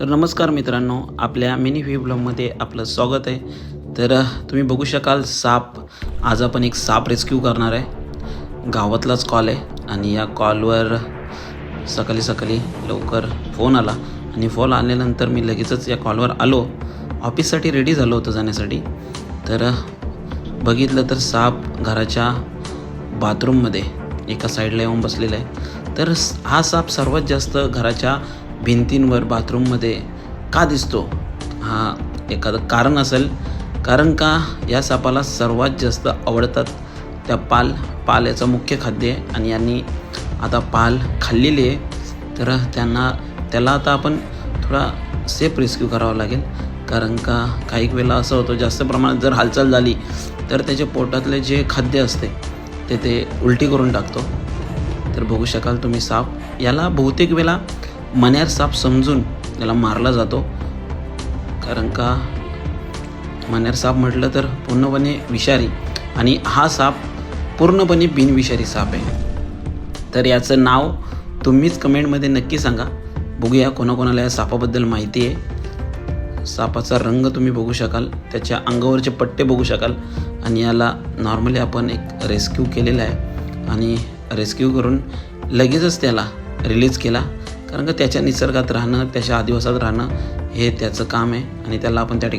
तर नमस्कार मित्रांनो आपल्या मिनी व्ही ब्लॉगमध्ये आपलं स्वागत आहे. तर तुम्ही बघू शकाल साप आज आपण एक साप रेस्क्यू करणार आहे. गावातलाच कॉल आहे आणि या कॉलवर सकाळी सकाळी लवकर फोन आला. आणि फोन आल्यानंतर मी लगेचच या कॉलवर आलो. ऑफिससाठी रेडी झालो होतो जाण्यासाठी. तर बघितलं तर साप घराच्या बाथरूममध्ये एका साईडला येऊन बसलेला आहे. तर हा साप सर्वात जास्त घराच्या भिंतींवर बाथरूममध्ये का दिसतो? हा एखादं कारण असेल. कारण का या सापाला सर्वात जास्त आवडतात त्या पाल? पाल याचं मुख्य खाद्य आहे आणि यांनी आता पाल खाल्लेली आहे. तर त्यांना त्याला आता आपण थोडा सेफ रेस्क्यू करावा लागेल. कारण का काही वेळेला असं होतं जास्त प्रमाणात जर हालचाल झाली तर त्याच्या पोटातले जे खाद्य असते ते ते उलटी करून टाकतो. तर बघू शकाल तुम्ही साप. याला बहुतेक वेळा मन्यार साप समजून याला मारला जातो. कारण का? मन्यार साप म्हटलं तर पूर्णपणे विषारी आणि हा साप पूर्णपणे बिनविषारी साप आहे. तर याचं नाव तुम्हीच कमेंटमध्ये नक्की सांगा. बघूया कोणाकोणाला या सापाबद्दल माहिती आहे. सापाचा रंग तुम्ही बघू शकाल त्याच्या अंगावरचे पट्टे बघू शकाल आणि याला नॉर्मली आपण एक रेस्क्यू केलेला आहे. आणि रेस्क्यू करून लगेचच त्याला रिलीज केला. कारण का त्याच्या निसर्गात राहणं त्याच्या आदिवासात राहणं हे त्याचं काम आहे आणि त्याला आपण त्या ठिकाणी